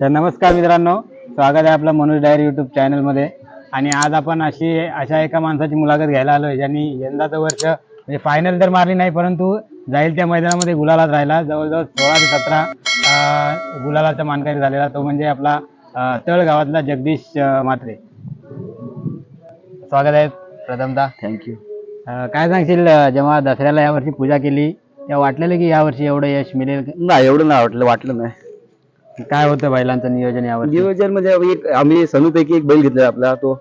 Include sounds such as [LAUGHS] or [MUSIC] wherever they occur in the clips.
तर नमस्कार मित्रांनो स्वागत आहे आपलं मनोज डायरी युट्यूब चॅनलमध्ये आणि आज आपण अशी अशा एका माणसाची मुलाखत घ्यायला आलोय ज्यांनी यंदाचं वर्ष म्हणजे फायनल तर मारली नाही परंतु जाईल त्या मैदानामध्ये गुलालात राहिला. जवळजवळ सोळा ते सतरा गुलालाचा मानकरी झालेला तो म्हणजे आपला अं, तळ गावातला जगदीश अं, म्हात्रे. स्वागत आहे प्रथमतः थँक्यू काय सांगशील जेव्हा दसऱ्याला यावर्षी पूजा केली तेव्हा वाटलेलं की यावर्षी एवढं यश मिळेल नाही एवढं नाही वाटलं वाटलं नाही. काय होतं बैलांचं नियोजन यावर्षी नियोजन म्हणजे एक आम्ही सनूपैकी एक बैल घेतला आपला तो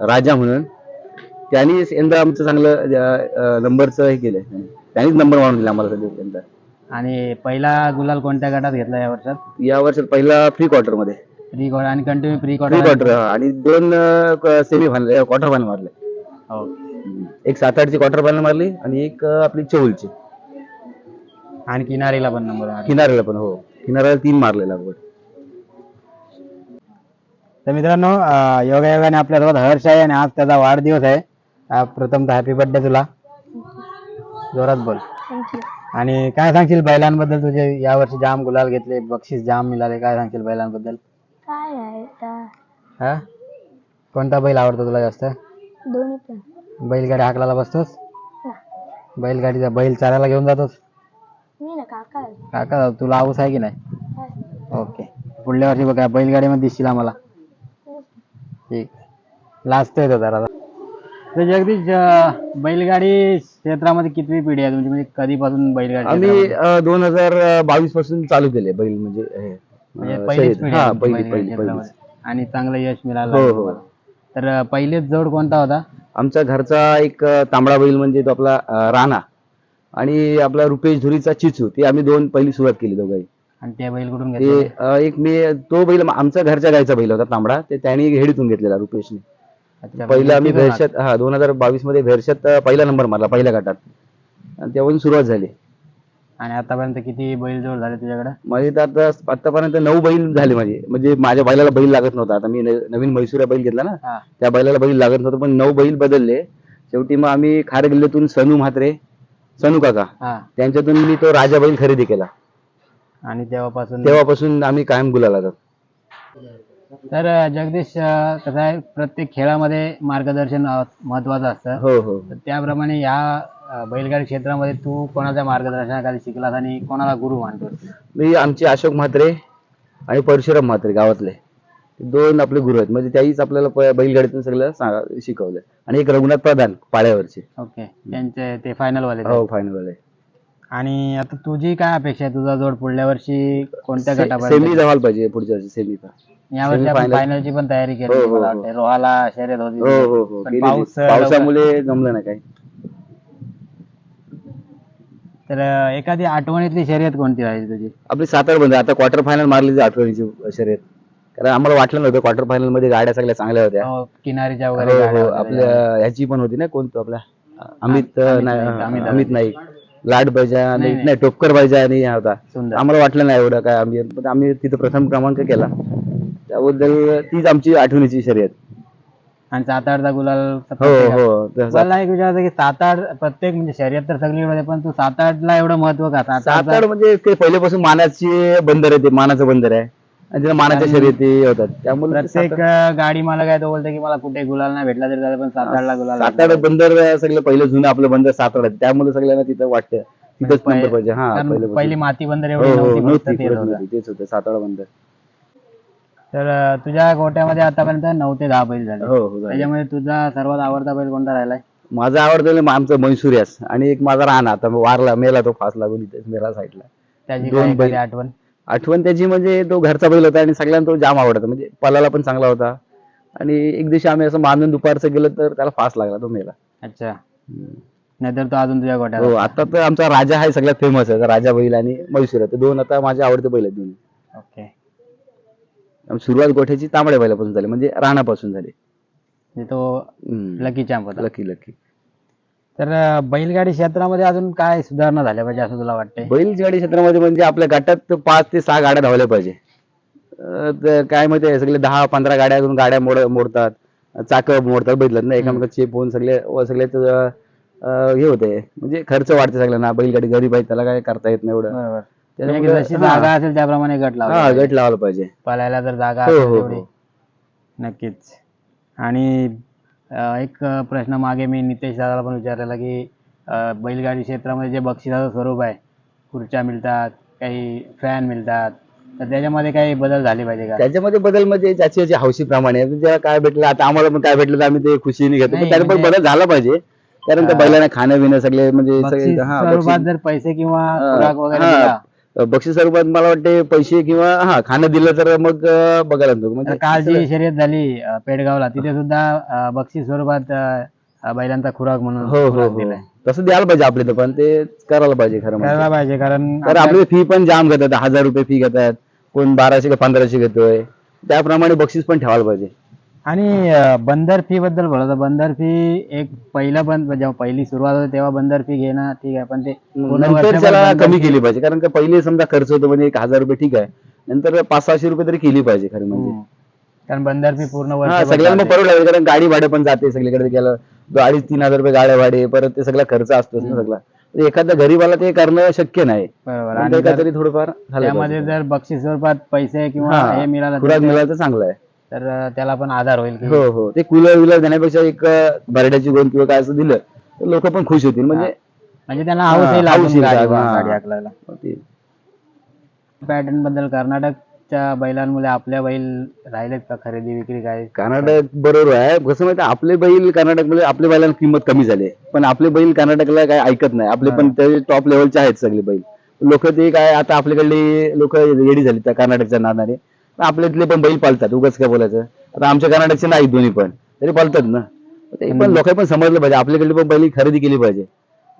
राजा म्हणून. त्यांनी यंदा आमचं चांगलं नंबरचं हे केलंय. त्यांनीच नंबर मारून दिला आम्हाला सध्या यंदा आणि पहिला गुलाल कोणत्या गटात घेतला या वर्षात? या वर्षात पहिला प्री क्वार्टरमध्ये. प्री क्वार्टर आणि continue pre pre quarter quarter आणि दोन सेमी फायनल क्वार्टर फायनल मारले. हो. एक सात आठची क्वार्टर फायनल मारली आणि एक अं, आपली चौलची. आणि किनारीला पण नंबर किनाऱ्याला पण हो. किनाऱ्याला तीन मारले लागवड. तर मित्रांनो योगायोगाने आपल्यासोबत हर्ष आहे आणि आज त्याचा वाढदिवस आहे. अं, प्रथमतः हॅपी बर्थडे तुला. जोरात बोल. आणि काय सांगशील बैलांबद्दल तुझे? यावर्षी जाम गुलाल घेतले बक्षीस जाम मिळाले. काय सांगशील बैलांबद्दल? काय हा? कोणता बैल आवडतो तुला जास्त? बैलगाडी हाकलाला बसतोस? बैलगाडीचा बैल चारायला घेऊन जातोस? काका तुला हाऊस आहे की नाही? ओके. पुढल्या वर्षी बघा बैलगाडीमध्ये दिसशील आम्हाला. ठीक लाजतोय तो जरा तर जगदीश अं, बैलगाडी क्षेत्रामध्ये कितवी पिढी आहे तुमची म्हणजे कधीपासून बैलगाडी आम्ही क्षेत्रामध्ये? दोन हजार बावीसपासून चालू केले बैल म्हणजे हे, म्हणजे अं, पहिलीच शर्यत. पिढी हा आहे तुमची पहिली बैलगाडी. आणि चांगलं यश मिळालं हो, हो. तर अं, पहिलेच जोड कोणता होता आमच्या घरचा एक अं, तांबडा बैल म्हणजे तो आपला अं, राणा आणि आपला रुपेश धुरीचा चिचू ते आम्ही दोन पहिली सुरुवात केली दोघांनी आणि ते बैल कुठून ते घेतले अं, एक मी तो बैल आमच्या घरच्या गायचा बैल होता तांबडा. ते त्यांनी हेडीतून घेतलेला रुपेशने. अच्छा, पहिला आम्ही भेरशात हा दोन हजार बावीसमध्ये भेरशात अं, पहिला नंबर मारला पहिल्या गटात. आणि तेव्हा सुरुवात झाली. आणि आतापर्यंत किती बैल जोड झाले तुझ्याकडे? माझे तर आता आतापर्यंत नऊ बैल झाले माझे. म्हणजे माझ्या बैलाला बैल लागत नव्हता. आता मी न- नवीन म्हैसूर बैल घेतला ना हा. त्या बैलाला बैल लागत नव्हतं पण नऊ बैल बदलले. शेवटी मग आम्ही खारगिल्ल्यातून सनू म्हात्रे सनू काका हा. त्यांच्यातून मी तो राजा बैल खरेदी केला. आणि तेव्हापासून तेव्हापासून आम्ही कायम गुलाला तर जगदीश अं, कसं आहे प्रत्येक खेळामध्ये मार्गदर्शन महत्वाचं असतं. हो हो. तर त्याप्रमाणे या अं, बैलगाडी क्षेत्रामध्ये तू कोणाच्या मार्गदर्शनाखाली शिकलास आणि कोणाला गुरु मानतोस? मी आमचे अशोक म्हात्रे आणि परशुराम म्हात्रे गावातले. दोन आपले गुरु आहेत. म्हणजे त्याहीच आपल्याला प- बैलगाडीतून सगळं सांगा- शिकवलं आणि एक रघुनाथ प्रधान पाळ्यावरचे. ओके. त्यांचे ते फायनल वाले हो फायनल वाले. आणि आता तुझी काय अपेक्षा आहे? तुझा जोड पुढल्या वर्षी कोणत्या सेमी गटापर्यंत पाहिजे पुढच्या वर्षी सेमी या वर्षी आपण semi-final. फायनलची पण तयारी केली हो, हो, मला हो. रोहाला शर्यत होती हो पण केलेली. पाऊस अं, पावसामुळे जमलं नाही काही. तर अं, एखादी आठवणीतली शर्यत कोणती राहील तुझी? आपली सातार बंद. आता क्वार्टर फायनल मारली आठवणीची शर्यत. कारण आम्हाला वाटलं नव्हतं क्वार्टर फायनलमध्ये गाड्या सगळ्या चांगल्या होत्या. हो, किनारीच्या हो वगैरे गाड्या हो. आपल्या ह्याची पण होती ना कोणतं आपल्या अमित अमित नाही, नाईक, अमित अमित नाईक. लाड बैजा नाही, नाही नाही. नाही, टोपकर बैजा आणि हा होता. सुंदर. आम्हाला वाटलं नाही एवढं काय आम्ही पण आम्ही तिथं प्रथम क्रमांक केला. त्याबद्दल तीच आमची आठवणीची शर्यत. आणि सात आठचा गुलाल हो हो तसं. मला एक विचारायचं की सात आठ प्रत्येक म्हणजे शर्यत तर सगळी होते पण तू सात आठ ला एवढं महत्त्व का? सात आठ सातार म्हणजे ते पहिल्यापासून मानाची बंदर आहे ते मानाचं बंदर आहे. आणि तिथं मानाच्या शर्यती होतात त्यामुळे ते प्रत्येक अं, गाडी मला काय तो बोलतो की मला कुठे गुलाल नाही भेटला तरी चालेल पण सात आठ ला गुलाल सातारा. बंदर सगळं पहिलं जुनं आपलं बंदर सातारा आहे. त्यामुळे सगळ्यांना तिथं वाटतं तिथंच पहि- नंबर पाहिजे हा कारण. पहिली माती बंदर हो, एवढी हो, नव्हती फक्त नव्हती, तेच होतं. नव्हती. तेच होतं सातारा बंदर तर अं, तुझ्या गोट्यामध्ये आतापर्यंत नऊ ते दहा बैल झाले हो हो झालं. त्याच्यामध्ये तुझा सर्वात आवडता बैल कोणता राहिलाय माझा आवडतं आमचं मैसुर्यास आणि एक माझा राणा आता वारला मेला तो फास लागून इथे मेला साईडला त्याची दोन बैल. एखादी आठवण आठवण त्याची म्हणजे तो घरचा बैल होता आणि सगळ्यांना तो जाम आवडता. म्हणजे पलाला पण चांगला होता. आणि एक दिवशी आम्ही असं मानून दुपारचं गेलं तर त्याला फास लागला तो मेला. अच्छा. नाहीतर तो अजून तुझ्या गोट्यात हो आता तर आमचा राजा आहे सगळ्यात फेमस आहे. राजा बैल आणि मैसूर ते दोन आता माझे आवडते बैल आहेत दोन्ही. ओके. आम- सुरुवात गोठ्याची तांबड्या बैलापासून झाली. म्हणजे राणापासून झाली. म्हणजे तो लकी चॅम्प होता. लकी लकी तर बैलगाडी क्षेत्रामध्ये अजून काय सुधारणा झाल्या पाहिजे असं तुला वाटतंय? बैलगाडी क्षेत्रामध्ये म्हणजे आपल्या गटात पाच ते सहा गाड्या धावल्या पाहिजे. अं, तर काय माहिती सगळे दहा पंधरा गाड्या करून गाड्या मोड मोडतात. चाक मोडतात बैठतात ना एकामेकात चेप होऊन सगळे व सगळे त- अं, हे होते. म्हणजे खर्च वाढते सगळ्यांना बैलगाडी गरीब आहे त्याला काय करता येत नाही एवढं. बरोबर. म्हणजे त्याच्यामुळे- जशी हा. जागा असेल त्याप्रमाणे गट लावला हा पाहिजे. गट लावायला पाहिजे. पळायला जर जागा हो, असेल हो, तेवढी. हो. नक्कीच. आणि एक प्रश्न मागे मी नितेश दादाला पण विचारलेला की बैलगाडी क्षेत्रामध्ये जे बक्षिसाचं स्वरूप आहे खुर्च्या मिळतात काही फॅन मिळतात तर त्याच्यामध्ये काही बदल झाले पाहिजे का त्याच्यामध्ये बदल म्हणजे ज्याची ज्याची हौशीप्रमाणे आहे. ज्याला काय भेटलं आता आम्हाला पण काय भेटलं तर आम्ही ते खुशीने घेतो नाही, पण त्याला पण म्हणजे- बदल झाला पाहिजे कारण त्या हा. बैलांना खाणं पिणं सगळे म्हणजे बक्षीस सगळे हा, स्वरूपात बक्षीस- जर पैसे किंवा हा, खुराक वगैरे हा. दिला बक्षीस स्वरूपात मला वाटते पैसे किंवा हा खाणं दिलं तर मग अं, बघायला नको तर म्हणजे काल जी शर्यत झाली अं, पेडगावला. तिथे सुद्धा अं, बक्षीस स्वरूपात अं, बैलांचा खुराक म्हणून हो हो खुराक हो. दिलाय. तसं द्यायला पाहिजे आपले तर पण ते करायला पाहिजे खरं म्हणजे. करायला पाहिजे कारण तर आपल्या- आपली फी पण जाम घेतात हजार रुपये फी घेतात. कोण बाराशे का पंधराशे घेतोय. त्याप्रमाणे बक्षीस पण ठेवायला पाहिजे. आणि बंदर फी बद्दल बोलत होता. बंदर फी एक पहिला बंद जेव्हा पहिली सुरुवात होते तेव्हा बंदर फी घेणं ठीक आहे. पण ते पूर्ण नंतर त्याला कमी केली पाहिजे. कारण का पहिले समजा खर्च होतो म्हणजे एक हजार रुपये ठीक आहे. नंतर पाच सहाशे रुपये तरी केली पाहिजे खरं म्हणजे. हम्म. कारण बंदर फी पूर्ण हा सगळ्यांना परवडलं पाहिजे, कारण गाडी भाडे पण जाते सगळीकडे. गेलं अडीच तीन हजार रुपये गाड्या भाडे परत ते सगळा खर्च असतोच ना सगळा. तर एखाद्या गरीबाला ते करणं शक्य नाही. बरोबर. आणि ते जर काहीतरी थोडंफार झालं त्यामध्ये पाहिजे. जर बक्षीस स्वरूपात पैसे किंवा हा, हे मिळालं खुराक मिळालं तर चांगलं आहे. तर त्याला पण आधार होईल की हो हो. ते कूलर विलर देण्यापेक्षा एक बरड्याची गोंद किंवा काय असं दिलं तर लोक पण खुश होतील. म्हणजे म्हणजे त्यांना हाऊस येईल अजून हाऊस येईल, गाडी हा. गाडी हाकलायला ते- पॅटर्नबद्दल कर्नाटकच्या बैलांमुळे आपल्या बैल राहिलेत का खरेदी विक्री काय? कर्नाटक बरोबर आहे. कसं माहिती आपले बैल कर्नाटकमध्ये आपल्या बैलांना किंमत कमी झाली आहे. पण आपले बैल कर्नाटकला काय ऐकत नाही. आपले पण ते टॉप लेवलचे आहेत सगळे बैल. लोक ते काय आता आपल्याकडली लोक रेडी झाली त्या कर्नाटकच्या नादाने. आपल्यातले पण बैल पालतात उगाच काय बोलायचं? आता आमच्या कर्नाटकचे नाही दोन्ही पण. तरी पालतात ना. ते पण लोकांनी पण समजलं पाहिजे. आपल्याकडली पण बैल खरेदी केली पाहिजे.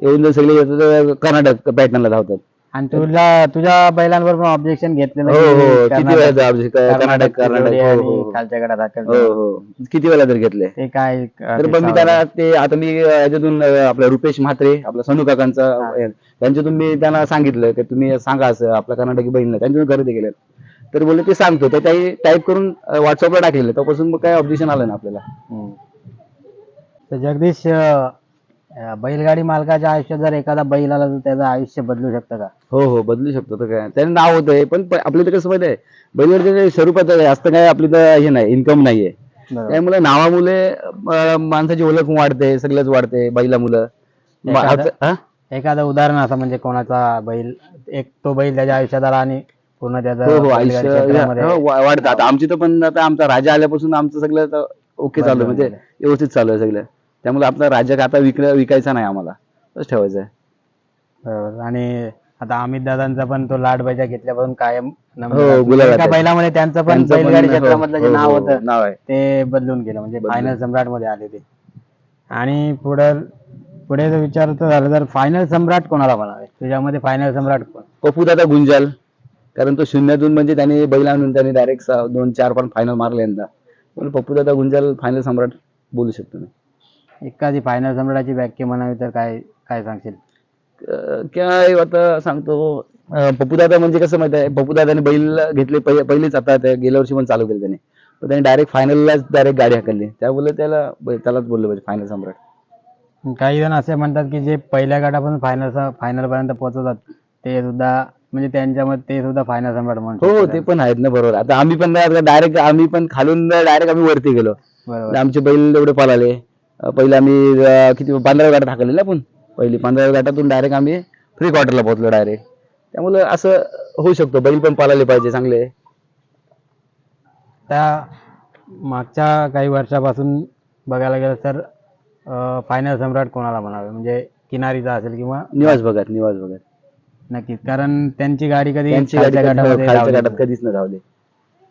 येऊन जर सगळे येतात कर्नाटक पॅटर्नला धावतात. आणि तुला तुझ्या बैलांवर पण ऑब्जेक्शन घेतलेलं हो की हो. किती कर्नाटक- वेळा कर्नाटक कर्नाटक हो, हो, खालच्या गडात हाकल हो हो. किती वेळा तर घेतले. ते काय तर ते पण मी. त्यांना ते आता मी याच्यातून आपलं रुपेश म्हात्रे आपला सनू काकांचा त्यांच्यातून मी त्यांना सांगितलं की तुम्ही सांगा असं आपल्या कर्नाटकी बहिणीला. त्यांच्यातून खरेदी केलं तर बोलले ते सांगतो. तर त्याही टाईप करून व्हॉट्सअपला टाकलेलं. तेव्हापासून मग काय ऑब्जेक्शन आलं ना आपल्याला. तर जगदीश अं, बैलगाडी मालकाच्या आयुष्यात जर एखादा बैल आला तर त्याचं आयुष्य बदलू शकतं का? हो हो बदलू शकतो तर काय? त्याने नाव होतंय पण प- आपलं तर कसं माहिती आहे? बैलगाडीच्या स्वरूपात जास्त काय आपली तर हे नाही इन्कम नाहीये. बरोबर. त्यामुळे नावामुळे अं, माणसाची ओळख वाढते सगळंच वाढते बैला मुलं एखादं-? एखादं उदाहरण असं म्हणजे कोणाचा बैल एक तो बैल त्याच्या आयुष्यात आला आणि पूर्ण त्याचं हो हो बैलगाडी आयुष्य क्षेत्रामध्ये हो, वा- वाढतं. आता आमची तर पण आता आमचा राजा आल्यापासून आमचं सगळं आता ओके चालू आहे, म्हणजे व्यवस्थित चालू आहे सगळं. त्यामुळे आपला राजा आता विक विकायचा नाही आम्हाला. तसं ठेवायचं आहे. बरोबर आणि आता अमित दादांचा पण तो लाड बैजा घेतल्यापासून कायम नंबर हो, आहे. गुलाबात एका आहे. बैलामध्ये त्यांचं पण त्यांचं पण- बैलगाडी हो, क्षेत्रामधलं जे हो, नाव हो, होतं नाव आहे. ते बदलून गेलं. म्हणजे बदलून. फायनल सम्राटमध्ये आले ते. आणि पुढं पुढे जर विचारायचं झालं तर फायनल सम्राट कोणाला म्हणावे? तुझ्यामध्ये फायनल सम्राट कोण? पप्पू दादा गुंजाल. कारण तो शून्यातून म्हणजे त्यांनी बैल आणून त्यांनी डायरेक्ट दोन चार पण फायनल मारले यंदा. पण पप्पू दादा गुंजाल फायनल सम्राट बोलू शकतो मी एखादी फायनल सम्राटाची व्याख्या म्हणावी तर काय काय सांगशील? काय आता सांगतो पप्पू दादा म्हणजे कसं माहिती आहे पप्पू दादाने बैल घेतले पहि- पहिलेच आता ते गेल्या वर्षी पण चालू केलं त्याने. पण त्याने डायरेक्ट फायनललाच डायरेक्ट गाडी हाकलली. त्यामुळे त्याला त्यालाच बोललं पाहिजे फायनल सम्राट. काही जण असे म्हणतात की जे पहिल्या गटापासून फायनल फायनल पर्यंत पोहोचवतात ते सुद्धा म्हणजे त्यांच्यामध्ये ते सुद्धा फायनल सम्राट म्हणून हो हो ते पण आहेत ना बरोबर. आता आम्ही पण डायरेक्ट आम्ही पण खालून डायरेक्ट आम्ही वरती गेलो. बरोबर. आमचे बैल एवढे पळाले. पहिले आम्ही अं, किती पंधरा गाठात हाकलले ना आपण? पहिली पंधरा गाठातून डायरेक्ट आम्ही फ्री क्वार्टरला पोहोचलो डायरेक्ट त्यामुळे असं होऊ शकतो. बैल पण पळाले पाहिजे चांगले. त्या मागच्या काही वर्षापासून बघायला गेलं तर फायनल सम्राट कोणाला म्हणावे? म्हणजे किनारीचा असेल किंवा निवास बघत निवास बघत नक्कीच कारण त्यांची गाडी कधी त्यांची गाडी खालच्या कधी- गटामध्ये खालच्या धावली गाठात नाही. कधीच न धावले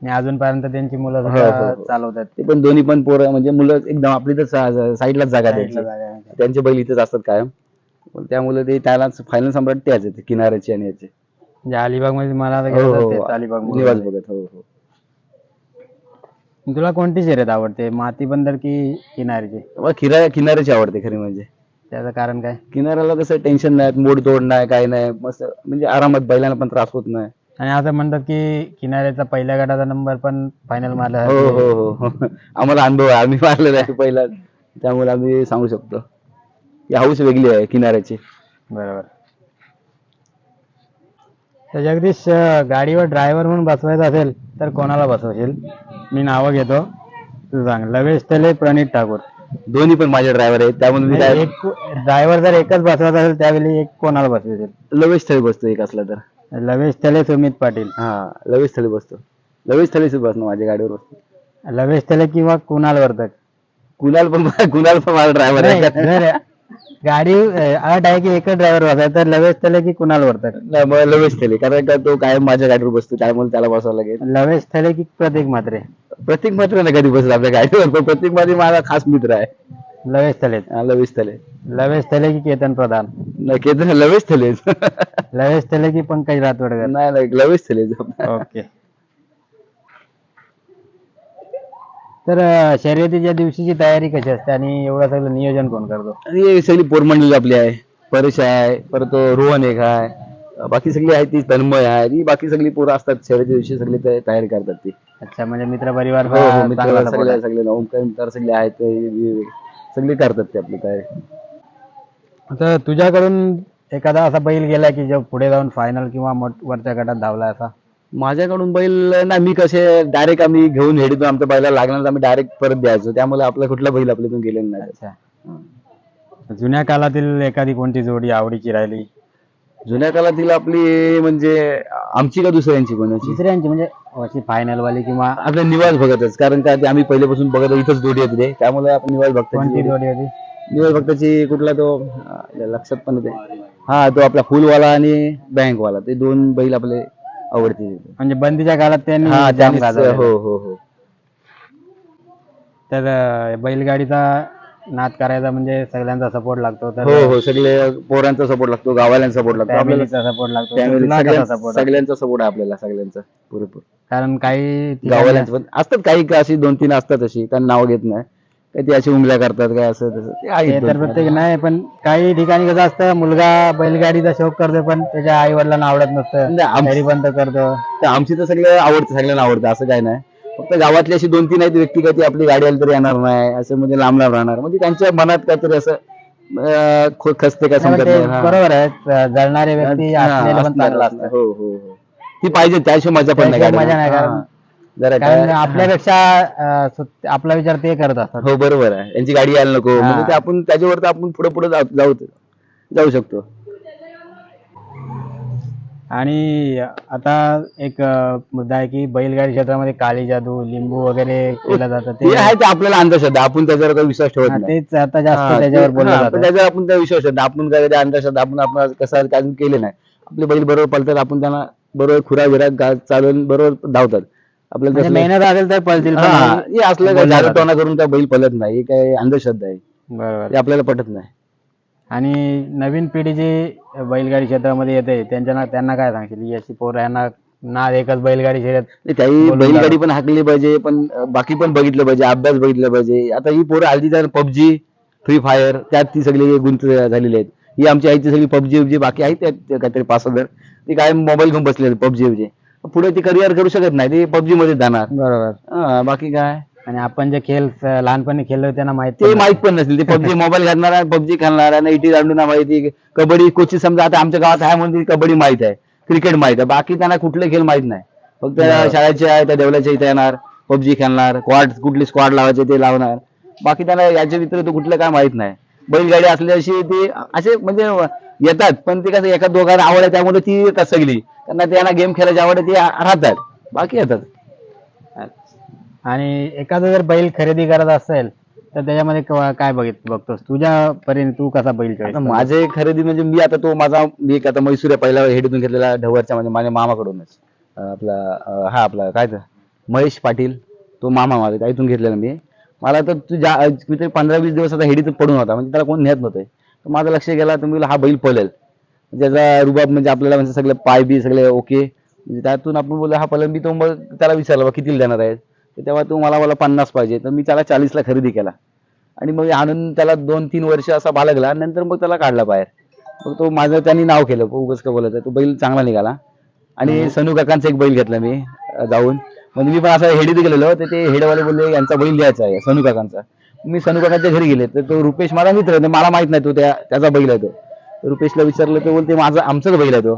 आणि अजूनपर्यंत त्यांची मुलं हो, हो, हो. चालवतात ते पण दोन्ही पण पोरं म्हणजे मुलं एकदम आपली तर साईडलाच जागा द्यायची जागा आहे. त्यांचे बैल इथेच असतात कायम पण त्यामुळे ते त्यालाच फायनल सम्राट त्याच आहेत किनाऱ्याचे आणि याचे म्हणजे अलिबागमध्ये मला हो, हो, तेच हो. अलिबाग निवास. बघत हो हो तुला कोणती शर्यत आवडते माती बंदर की किनारीची मला किनाऱ्या किनाऱ्याची आवडते खरी म्हणजे त्याचं कारण काय? किनाऱ्याला कसं टेन्शन नाही मोडतोड नाही काय नाही. मस्त म्हणजे आरामात बैलांना पण त्रास होत नाही. आणि असं म्हणतात की किनाऱ्याचा पहिल्या गटाचा नंबर पण फायनल मारला हो हो हो हो. आम्हाला अनुभव आहे. आम्ही मारलेला आहे पहिला. त्यामुळे आम्ही सांगू शकतो. ही हाऊस वेगळी आहे किनाऱ्याची. बरोबर. तर जगदीश अं, गाडीवर ड्रायव्हर म्हणून बसवायचं असेल तर कोणाला बसवशील? मी नावं घेतो. तू सांग. लवेश तले प्रणित ठाकूर. दोन्ही पण माझे ड्रायव्हर आहेत. त्यामध्ये मी काय ड्रायव्हर जर एकच बसवायचा असेल त्यावेळी एक कोणाला बसवशील लवेश स्थळी बसतो एक असला तर. लवेश तले सुमित पाटील. हा लवेश स्थळी बसतो. लवेश स्थळीच बसणं माझ्या गाडीवर बसतो. लवेश तले किंवा कुणाल वर्तक कुणाल पण कुणाल पण माझा ड्रायव्हर नाही, आहे गाडी अं, अट आहे की एकच ड्रायव्हर बसायचा तर लवेश तले की कुणाल वर्तक नाही, लवेश स्थळी कारण का तो कायम माझ्या गाडीवर बसतो त्यामुळे त्याला बसावं लागेल? लवेश तले की प्रतीक म्हात्रे? प्रत्येक मात्र नाही कधी बसत आपल्या गाडीवर पण प्रत्येकमध्ये माझा खास मित्र आहे. लवेश हा, लवेश स्थळे लवेश तले की केतन प्रधान? नाही केतन लवेश स्थळेच लवेश तले की पंकज रातवडकर नाही नाही लवेश स्थळेच ओके. तर अं, शर्यतीच्या दिवशीची तयारी कशी असते आणि एवढं सगळं नियोजन कोण करतो? आणि हे सगळी पोरमंडळी आपली आहे. परेश आहे परत रोहन एक आहे. बाकी सगळी आहे ती तन्मय आहे. ती बाकी सगळी पोरं असतात शर्यतीच्या दिवशी सगळी तया- तयारी करतात ती. अच्छा म्हणजे मित्र परिवार हो हो मित्र चांगला support सगळे आहे. सगळे ओमकार मित्र सगळे आहेत ते सगळे करतात ते आपली तयारी. तर तुझ्याकडून एखादा असा बैल गेला की जो पुढे जाऊन फायनल किंवा मोठ- वरच्या गटात धावला असा? माझ्याकडून बैल ना मी कसे डायरेक्ट आम्ही घेऊन हेडीतून आमच्या बैलाला लागणार तर आम्ही डायरेक्ट परत द्यायचो. त्यामुळे आपला कुठला बैल आपल्यातून गेलेला नाही. अच्छा. जुन्या काळातील एखादी कोणती जोडी आवडीची राहिली? जुन्या काळातील आपली म्हणजे आमची का दुसऱ्यांची कोणाची? दुसऱ्यांची म्हणजे अशी फायनल वाली किंवा आपल्या निवास बघतच कारण का ते आम्ही पहिल्यापासून बघत इथंच जोडी येते त्यामुळे आपण निवास कोणती बघतो जोडी होती? निवास भक्ताची कुठला तो अं, लक्षात पण येते. हा तो आपला फुलवाला आणि बँकवाला ते दोन बैल आपले आवडते म्हणजे बंदीच्या काळात त्यांनी हा जाम त्यांनीच- गाजवलेलं. हो हो हो. तर अं, बैलगाडीचा नाद करायचा म्हणजे सगळ्यांचा सपोर्ट लागतो तर हो हो सगळे पोरांचा सपोर्ट लागतो गावाल्यांचा सपोर्ट लागतो. आपल्याला फॅमिलीचा सपोर्ट लागतो तर family तुला कसा सगळ्यांचा सपोर्ट सगळ्यांचा सपोर्ट आहे आपल्याला सगळ्यांचा. पुरेपूर. कारण काही ठिकाणी गावाल्यांचं पण असतात काही का अशी दोन तीन असतात अशी त्यांना नाव घेत नाही. काही ती अशी उमल्या करतात काय असं तसं ते आहेत तर. प्रत्येक नाही पण काही ठिकाणी कसं असतं मुलगा बैलगाडीचा शौक करतो पण त्याच्या आई वडिलांना आवडत नसतं नाही, आम- पण तो करतो तर आमची तर सगळं आवडतं सगळ्यांना आवडतं असं काय नाही फक्त गावातली अशी दोन तीन आहेत व्यक्ती का ती आपली गाडी आली तरी येणार नाही असं म्हणजे लांब लांब राहणार म्हणजे त्यांच्या मनात काहीतरी असं अं, खो- खसते का नाही, पण समजत ते नाही हा. बरोबर आहे जळणारे व्यक्ती हा, असलेलं पण असणार, चांगलं असणार. असतं हो हो हो ती पाहिजे त्याशिवाय मजा पण नाही त्याशिवाय. मजा नाही, कारण-. जरा कारण काय- आपल्यापेक्षा अं, स्वत- आपला विचार ते करत असतात. हो बरोबर आहे. यांची गाडी यायला नको. हा. म्हणजे ते आपण त्याच्यावर तर आपण पुढे पुढे जाऊ जाऊ शकतो. आणि आता एक अं, मुद्दा आहे की बैलगाडी क्षेत्रामध्ये काळी जादू लिंबू वगैरे केलं जातं ते ते आहे ते आपल्याला अंधश्रद्धा. आपण त्याच्यावर काही विश्वास ठेवत हा, नाही. तेच आता जास्त हा, त्याच्यावर ते- बोललं हा, जातं. त्याच्यावर आपण त्या विश्वास ठेवत नाही. आपण काय ते अंधश्रद्धा आपण आपण कसं काय केले नाही. आपले बैल बरोबर पळतात आपण त्यांना बरोबर खुरा विरा चालून बरोबर धावतात. आपल्याला म्हणजे मेहनत असेल तर पळतील पण हा, हे असलं काय बोललं झाडू जातं. टोना करून बैल पळत नाही. हे काय अंधश्रद्धा आहे. बरोबर. ते आपल्याला पटत नाही. आणि नवीन पिढी जी बैलगाडी क्षेत्रामध्ये येते त्यांच्या त्यांना काय सांगशील? ही अशी पोरं यांना ना एकच बैलगाडी शर्यत नाही, त्याही बोलून बैलगाडी. पण हाकली पाहिजे पण अं, बाकी पण बघितलं पाहिजे अभ्यास बघितलं पाहिजे. आता ही पोरं हल्ली तर पबजी फ्री फायर त्यात ती सगळी गुंत झालेली आहेत. ही आमची आईची सगळी पबजी वबजी बाकी आहेत त्यात काहीतरी पाच हजार ती काय मोबाईल घेऊन बसले पबजी वबजी पुढे ती करिअर करू शकत नाही ते पबजी मध्ये जाणार. बरोबर. हा, बाकी काय? आणि आपण जे खेळ लहानपणी खेळलो त्यांना माहीत ते माहीत पण नसेल ते पबजी [LAUGHS] मोबाईल घालणार पबजी खेळणार आणि इटी दांडू ना माहिती कबड्डी कोची समजा आता आमच्या गावात आहे म्हणून ती कबड्डी माहीत आहे क्रिकेट माहीत आहे बाकी त्यांना कुठले खेळ माहीत नाही. फक्त बरोबर. शाळेचे आहे त्या देवळाच्या इथे येणार पबजी खेळणार क्वाड कुठली स्क्वॉड लावायचे ते लावणार. बाकी त्यांना याच्या व्यतिरिक्त कुठलं काय माहीत नाही. बैलगाडी असल्याशी ते असे म्हणजे येतात. पण ते कसं एका दोघांना आवड आहे त्यामुळे ती येतात सगळी. त्यांना त्यांना गेम खेळायची आवड आहे, ते राहतात. बाकी येतात. आणि एखादा जर बैल खरेदी करत असेल तर त्याच्यामध्ये क- काय बघित बघतोस? तुझ्या परीने तू कसा बैल आता माझे खरेदी म्हणजे मी आता तो माझा मी एक आता मैसूर आहे पहिला हेडून घेतलेला ढवरच्या म्हणजे माझ्या मामाकडूनच. अं, आपला अं, हा आपला काय तर महेश पाटील तो मामा माझा त्यातून घेतलेला मी. मला तर तू ज्या मी तरी पंधरा वीस दिवस आता हेडीतून पडून होता म्हणजे त्याला कोण नेत नव्हते. तर माझं लक्ष गेला तर मी हा बैल पळेल. त्याचा रुबाब म्हणजे आपल्याला म्हणजे सगळे पाय बी सगळे ओके म्हणजे त्यातून आपण बोललो हा पळेल मी तो मग त्याला विचारला बा कितीला देणार आहे? तर तेव्हा तो मला मला पन्नास पाहिजे. तर मी त्याला चाळीसला खरेदी केला. आणि मग आणून त्याला दोन तीन वर्ष असा बाळगला नंतर मग त्याला काढला बाहेर. मग तो माझं त्यांनी नाव केलं उगस का बोलत तो बैल चांगला निघाला. आणि सनू काकांचा एक बैल घेतला मी जाऊन. म्हणजे मी पण असं हेडीत गेलेलो तर ते हेडवाले बोलले यांचा बैल द्यायचा आहे. सनू काकांचा. मी सनू काकांच्या घरी गेले. तर तो रुपेश माझा मित्र आहे, मला माहीत नाही तो त्या त्याचा बैल आहे तो. रुपेशला विचारलं तो बोलते माझा आमचाच बैल आहे तो.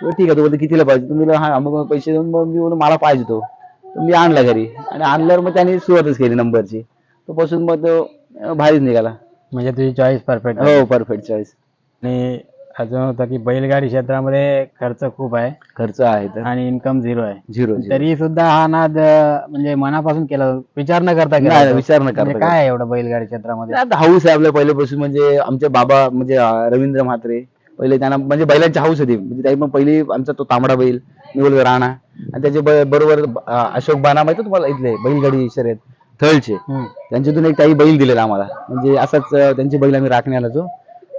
तो ठीक आहे. तो बोलतो कितीला पाहिजे? तुम्ही हा मग पैसे देऊन मग मी बोललो मला पाहिजे तो. तर मी आणला घरी. आणि आणल्यावर मग त्याने सुरुवातच केली नंबरची. तो पासून मग तो भारीच निघाला. म्हणजे तुझी चॉईस परफेक्ट हो परफेक्ट चॉईस आणि अजून होतं की बैलगाडी क्षेत्रामध्ये खर्च खूप आहे. खर्च आहे तर. आणि इन्कम झिरो आहे. झिरो तरी सुद्धा हा नाद अं, म्हणजे मनापासून केला विचार न करता केला नाही, होता. विचार न म्हणजे करता काय आहे एवढं बैलगाडी क्षेत्रामध्ये? आता हाऊस आहे आपल्या पहिल्यापासून. म्हणजे आमचे बाबा म्हणजे अं, रवींद्र म्हात्रे पहिले त्यांना म्हणजे बैलांची हाऊस होती. म्हणजे त्याही पण पहिली आमचा तो तांबडा बैल निवल राणा आणि त्याच्या ब- बरोबर अं, अशोक बाणा माहिती तुम्हाला इथले बैलगाडी शर्यत थळचे. हम्म. त्यांच्यातून एक काही बैल दिलेला आम्हाला. म्हणजे असाच अं, त्यांची बैल आम्ही राखण्याला जो.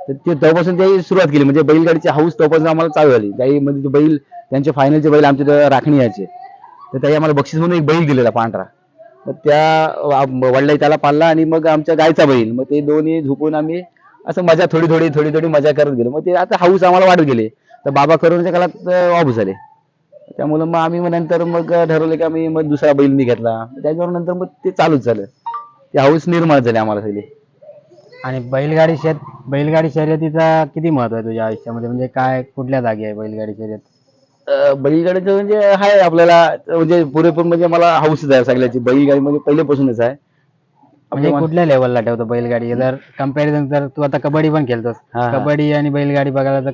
तर ते तेव्हापासून त्याची सुरुवात केली. म्हणजे बैलगाडीची हाऊस तेव्हापासून आम्हाला चालू झाली. त्याही म्हणजे ते बैल त्यांचे फायनलचे बैल आमच्या राखणी यायचे. तर त्याही आम्हाला बक्षीस म्हणून एक बैल दिलेला पांढरा. तर त्या वडलाही त्याला पाळला आणि मग आमच्या गायचा बैल. मग ते दोन्ही झुकून आम्ही असं मजा थोडी थोडी थोडी थोडी मजा करत गेलो. मग ते आता हाऊस आम्हाला वाढत गेले. तर बाबा करोनाच्या काळात ऑफ झाले त्यामुळे मग आम्ही मग नंतर मग ठरवलं की आम्ही मग दुसरा बैल मी घेतला. त्याच्यावर नंतर मग ते चालूच झालं. ते हाऊस निर्माण झाले आम्हाला सगळे. आणि बैलगाडी शेत बैलगाडी शर्यतीचा किती महत्त्व आहे तुझ्या आयुष्यामध्ये? म्हणजे काय कुठल्या जागी आहे बैलगाडी शर्यत? अं, बैलगाडीचं म्हणजे आहे आपल्याला म्हणजे पुरेपूर म्हणजे मला हाऊसच आहे सगळ्याची. बैलगाडी म्हणजे पहिल्यापासूनच आहे. म्हणजे आपल्या- कुठल्या लेवलला ठेवतो बैलगाडी? जर कंपॅरिझन तर तू आता कबड्डी पण खेळतोस. हा, हा. कबड्डी आणि बैलगाडी बघायला तर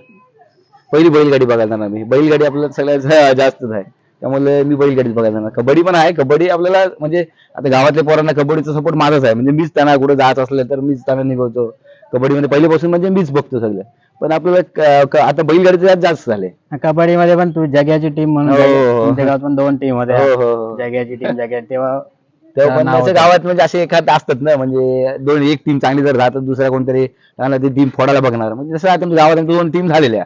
पहिली बैलगाडी बघायला जाणार मी. बैलगाडी आपल्याला सगळ्यात जास्तच आहे. त्यामुळे मी बैलगाडीच बघायला जाणार. कबड्डी पण आहे. कबड्डी आपल्याला म्हणजे आता गावातल्या पोरांना कबड्डीचा सपोर्ट माझाच आहे. म्हणजे मीच त्यांना कुठे जात असलं तर मीच त्यांना निघवतो. कबड्डीमध्ये पहिल्यापासून म्हणजे मीच बघतो सगळं. पण आपल्याला क- क- आता बैलगाडीचं यात जास्त झाले कबड्डी मध्ये पण तू जग्याची टीम म्हणून हो, हो, हो. तुमच्या गावात पण दोन टीम होत्या. हो हो जग्याची टीम जग्या तेव्हा तेव्हा पण नाव होतं. गावात म्हणजे असे एखाद असतात ना म्हणजे दोन एक टीम चांगली जर राहतात दुसऱ्या कोणतरी चांगला ती टीम फोडायला बघणार. म्हणजे जसं आता गावात आमच्या दोन टीम झालेल्या.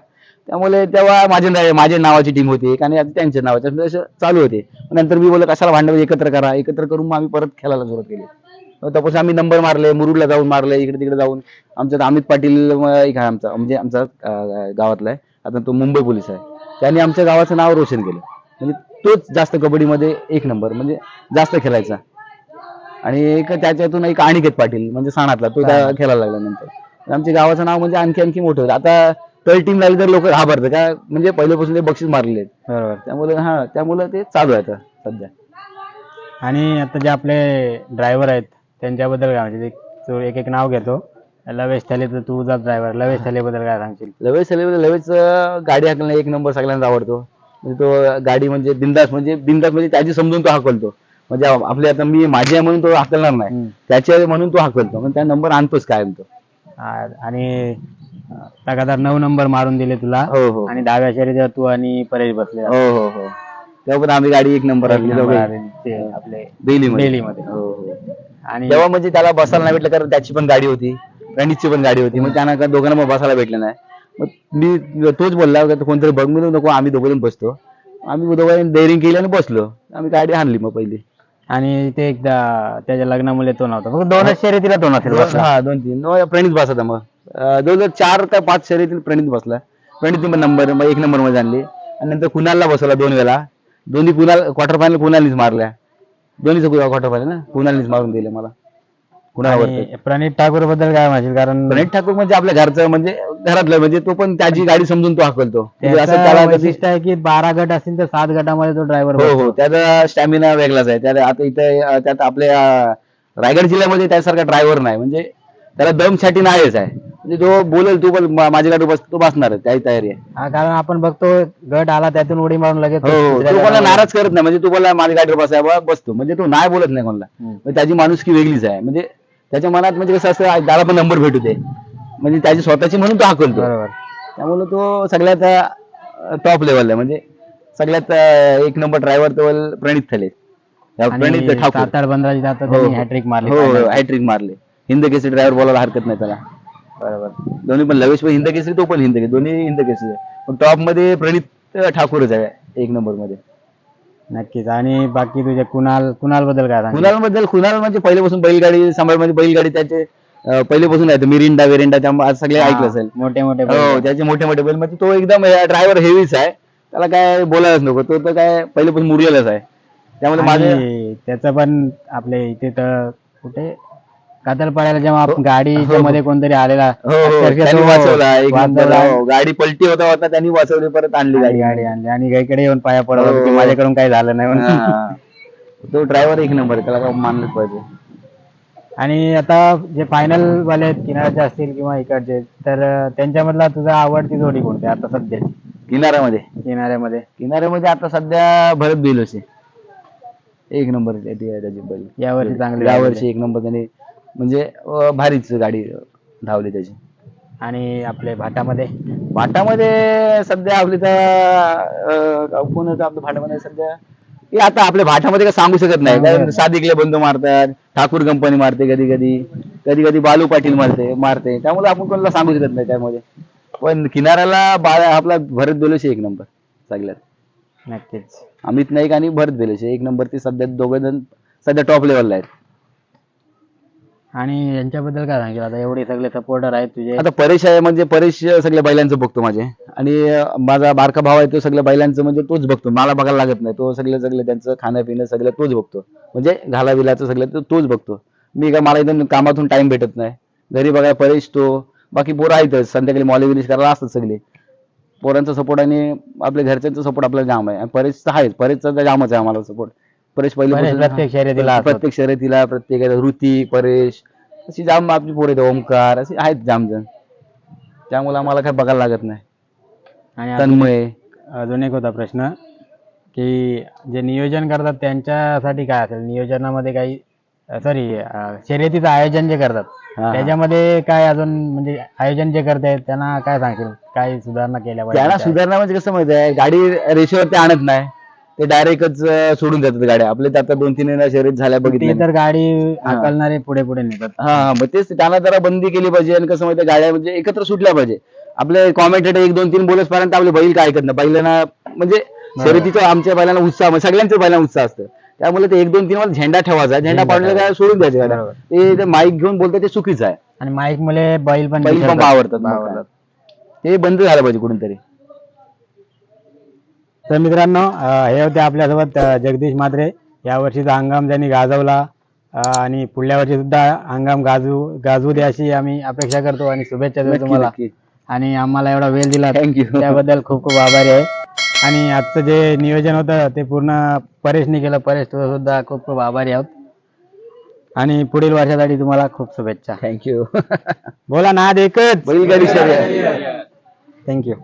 त्यामुळे तेव्हा माझे माझ्या नावाची टीम होती. एक आणि त्यांच्या नावाची म्हणजे असं चालू होते. नंतर मी बोललो कशाला भांडवल एकत्र करा. एकत्र करून मग आम्ही परत खेळायला सुरुवात केली. त्यापासून आम्ही नंबर मारले मुरुडला जाऊन मारले इकडे तिकडे जाऊन. आमच्यात अमित पाटील एक आहे आमचा म्हणजे आमचा गावातला आहे. आता तो मुंबई पोलीस आहे. त्यांनी आमच्या गावाचं नाव रोशन केलं. म्हणजे तोच जास्त कबड्डीमध्ये एक नंबर म्हणजे जास्त खेळायचा. आणि एक त्याच्यातून एक अनिकेत पाटील म्हणजे साणातला तो खेळायला लागला नंतर. तर आमच्या गावाचं नाव म्हणजे आणखी आणखी मोठं होतं. आता तळ टीम लागली तर लोक घाबरतात. का म्हणजे पहिल्यापासून ते बक्षीस मारले बरोबर. त्यामुळे हा त्यामुळे ते चालू आहे आता सध्या. आणि आता जे आपले ड्रायव्हर आहेत त्यांच्याबद्दल काय म्हणजे तू एक एक नाव घेतो. लवेश थाले तर तुझा ड्रायव्हर लवेश थाले बद्दल काय सांगशील? लवेश लवेश गाडी हाकलणं एक नंबर सगळ्यांना आवडतो. म्हणजे तो गाडी म्हणजे बिंदास म्हणजे बिंदास म्हणजे त्याची समजून तो हाकलतो. म्हणजे आपले आता मी माझी आहे म्हणून तो हाकलणार नाही. हम्म. त्याची आहे म्हणून तो हाकलतो. पण त्या नंबर आणतोच कायम तो आ- आणि लगातार नऊ नंबर मारून दिले तुला. हो हो. आणि दहाव्या शर्यतीवर तू आणि परेश बसले. हो हो हो. तेव्हा पण आम्ही गाडी एक नंबर आले ते आपले डेलीमध्ये. हो हो. आणि तेव्हा म्हणजे त्याला बसायला नाही भेटलं कारण त्याची पण गाडी होती. रणजितची पण गाडी होती. मग त्यांना का दोघांना मग बसायला भेटलं नाही. मग मी तोच बोलला का कोणतरी बघ म्हणून नको आम्ही दोघं बसतो. आम्ही दोघांनी डेअरिंग केली आणि बसलो. आम्ही गाडी आणली मग पहिली. आणि ते एकदा त्याच्या लग्नामुळे तो नव्हता. फक्त दोनच शर्यतीला तो नसेल बसला. हा दोन तीन. मग प्रणित बसत मग. अं, जवळजवळ चार का पाच शर्यतील प्रणित बसला. प्रणित नंबर मग एक नंबरमध्ये आणली. आणि नंतर कुणालला बसवला दोन वेळा. दोन्ही कुणाल क्वार्टर फायनल कुणालनीच मारल्या. दोन्हीच क्वार्टर फायनल ना? कुणालनीच मारून दिले मला. आणि प्रणित ठाकूरबद्दल काय म्हणशील? कारण प्रणित ठाकूर म्हणजे आपल्या घरचं म्हणजे घरातलं म्हणजे तो पण त्याची गाडी समजून तो हाकलतो. म्हणजे असं त्याचं त्याला कधी- वैशिष्ट्य आहे की बारा गट असतील तर सात गटामध्ये तो ड्रायव्हर हो हो. त्याचा स्टॅमिना वेगळाच आहे. त्याला आता इथे अं, त्यात आपल्या अं, रायगड जिल्ह्यामध्ये त्यासारखा ड्रायव्हर नाही. म्हणजे त्याला दमसाठी नाहीच आहे. म्हणजे तो बोलेल तू बोल मा- माझ्या गाडी बस तो बसणार त्याची तयारी आहे. हा कारण आपण बघतो गट आला त्यातून उडी मारून लगेच हो हो. दुसऱ्या तो कोणाला गटामध्ये- नाराज करत नाही. म्हणजे तू बोला माझ्या गाडीवर बसाय बा बसतो. म्हणजे तो नाही बोलत नाही कोणाला. हम्म. म्हणजे त्याची माणुसकी वेगळीच आहे. म्हणजे त्याच्या मनात म्हणजे कसं असतं त्याला पण नंबर भेटू दे. म्हणजे त्याची स्वतःची म्हणून तो हाकलतो. बरोबर. त्यामुळे तो सगळ्यात टॉप लेवल आहे. म्हणजे सगळ्यात एक नंबर ड्रायव्हर तो प्रणित थले. प्रणित ठाकूर. सातार बंदराची हो. हॅट्रिक मारली हो. हॅट्रिक मारले. हिंद केसरी ड्रायव्हर बोलायला हरकत नाही त्याला. बरोबर. दोन्ही पण लवेश पण हिंद केसरी तो पण हिंद केसरी दोन्ही हिंद केसरी पण टॉपमध्ये प्रणित ठाकूरच आहे एक नंबरमध्ये. नक्कीच. आणि बाकी तुझे कुणाल कुणाल बद्दल काय? कुणाल बद्दल कुणाल म्हणजे पहिल्यापासून बैलगाडी सांभाळमध्ये बैलगाडी त्याचे अं, पहिल्यापासून आहे मिरिंडा विरिंडा त्यामुळे आज सगळे ऐकलं असेल. मोठे मोठे हो बैल. त्याचे मोठे मोठे बैल. म्हणजे तो एकदम ड्रायव्हर हेवीच आहे. त्याला काय बोलायलाच नको. तो तर काय पहिल्यापासून मुरलेलाच आहे. त्यामुळे माझे आणि त्याचं पण आपले इथे तर कुठे? कातल पडायला जेव्हा आपण गाडीच्या हो. मध्ये कोणतरी आलेला हो हो. अक्षरशः त्यांनी तो वाचवला. एक नंबर वाचवला. हो, गाडी पलटी होता होता त्यांनी वाचवली परत आणली गाडी गाडी. गाडी आणली. आणि गाईकडे येऊन पाया की हो. माझ्याकडून काही झालं नाही म्हणून. हा. तो ड्रायव्हर एक नंबर त्याला काय मानलंच पाहिजे. आणि आता जे फायनल वाले आहेत किनाऱ्याचे असतील किंवा इकडचे तर अं, त्यांच्यामधला तुझा आवडती जोडी कोणती आहे आता सध्या? किनाऱ्यामध्ये. किनाऱ्यामध्ये. किनाऱ्यामध्ये आता सध्या भरत बेलोसे एक नंबर त्याची बैल. यावर्षी चांगली यावर्षी एक नंबर त्याने म्हणजे अं, भारीच गाडी धावली त्याची. आणि आपले भाटामध्ये? भाटामध्ये सध्या आपली तर कोण होतं आपल्या भाटामध्ये सध्या? हे आता आपल्या भाटामध्ये काय सांगू शकत नाही. कारण सादिकले बंधू मारतात ठाकूर कंपनी मारते कधी कधी कधी कधी बालू पाटील मारते मारते. त्यामुळे आपण कोणाला सांगू शकत नाही त्यामध्ये. पण किनाऱ्याला बा- आपला भरत बेलोशे एक नंबर सगळ्यात. नक्कीच. अमित नाईक आणि भरत बेलोशे एक नंबर. ते सध्या दोघं जण सध्या टॉप लेवलला आहेत. आणि यांच्याबद्दल काय सांगेल आता एवढे सगळे सपोर्टर आहेत तुझे. आता परेश आहे म्हणजे परेश सगळ्या बैलांचं बघतो माझे. आणि माझा बारका भाव आहे तो सगळ्या बैलांचं म्हणजे तोच बघतो. मला बघायला लागत नाही. तो सगळं सगळं त्यांचं खाणं पिणं सगळं तोच बघतो. म्हणजे घाला बिलाचं सगळं तो- तोच बघतो. मी का मला एकदम कामातून टाइम भेटत नाही. घरी बघा परेश तो बाकी पोरं आहेतच संध्याकाळी मॉली विलिश करायला असतात सगळे. पोरांचा सपोर्ट आणि आपल्या घरच्यांचा सपोर्ट आपल्याला जाम आहे. आणि परेशचा आहेच परेशचा तर जामच आहे आम्हाला सपोर्ट परेश पहिले प्रत्येक शर्यतीला असतात. प्रत्येक शर्यतीला प्रत्येक ऋती परेश अशी जाम आपली पोरं आहेत ओमकार असे आहेत जाम जण. त्यामुळे आम्हाला काय बघायला लागत नाही. आणि अजून- तन्मय. अजून एक होता प्रश्न की जे नियोजन करतात त्यांच्यासाठी काय असेल? नियोजनामध्ये काही सॉरी शर्यतीचं आयोजन जे करतात हा. त्याच्यामध्ये काय अजून म्हणजे आयोजन जे करतायत त्यांना काय सांगशील? काय सुधारणा केल्या त्यांना पाहिजे सुधारणा म्हणजे कसं माहिती आहे? गाडी रेषेवरती आणत नाही. ते डायरेक्टच सोडून देतात गाड्या. आपले तर आता दोन तीन वेळा शर्यत झाल्या ते बघितल्या तर गाडी हाकलणारे पुढे पुढे नेतात. हा हा मग तेच त्यांना जरा बंदी केली पाहिजे आणि कसं माहिती गाड्या म्हणजे एकत्र सुटल्या पाहिजे. आपले कॉमेंटेटर एक दोन तीन बोलस पर्यंत आपले बैल काय ऐकत नाही. बैलांना म्हणजे शर्यतीचा आमच्या बैलांना उत्साह म्हणजे सगळ्यांच्या बैलांना उत्साह असतं. त्यामुळे ते एक दोन तीन मला झेंडा ठेवायचा. झेंडा काय सोडून द्यायचे. ते माईक घेऊन बोलतात ते चुकीचं आहे. आणि माईक मुले बैल पण बैल पण. आवडतात. ते बंद झालं पाहिजे कुठून तरी तर मित्रांनो हे होते आपल्यासोबत जगदीश मात्रे या वर्षीचा हंगाम त्यांनी गाजवला आणि पुढल्या वर्षी सुद्धा हंगाम गाजू गाजवू दे अशी आम्ही अपेक्षा करतो आणि शुभेच्छा देतो तुम्हाला. आणि आम्हाला एवढा वेळ दिला you. त्याबद्दल खूप खूप आभारी आहे. आणि आजचं जे नियोजन होतं ते पूर्ण परेशने केलं. परेश तुझं सुद्धा खूप खूप आभारी आहोत. आणि पुढील वर्षासाठी तुम्हाला खूप शुभेच्छा. थँक्यू [LAUGHS] बोला नाद एकच. बैलगाडी शर्यत थँक्यू